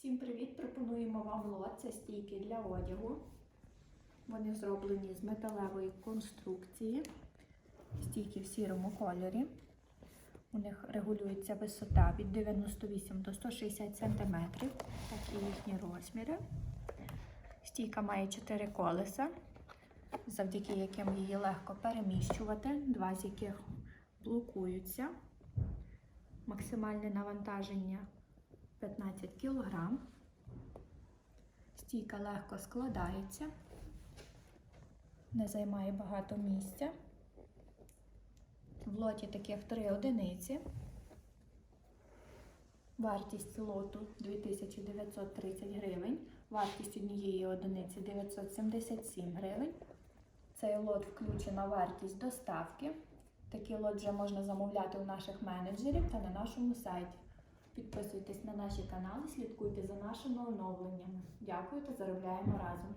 Всім привіт! Пропонуємо вам лот. Це стійки для одягу. Вони зроблені з металевої конструкції. Стійки в сірому кольорі. У них регулюється висота від 98 до 160 см, так і їхні розміри. Стійка має 4 колеса, завдяки яким її легко переміщувати, два з яких блокуються. Максимальне навантаження 15 кг. Стійка легко складається, не займає багато місця. В лоті таких три одиниці. Вартість лоту 2930 гривень, вартість однієї одиниці 977 гривень. Цей лот включена вартість доставки. Такий лот вже можна замовляти у наших менеджерів та на нашому сайті. Підписуйтесь на наші канали, слідкуйте за нашими оновленнями. Дякую та заробляємо разом!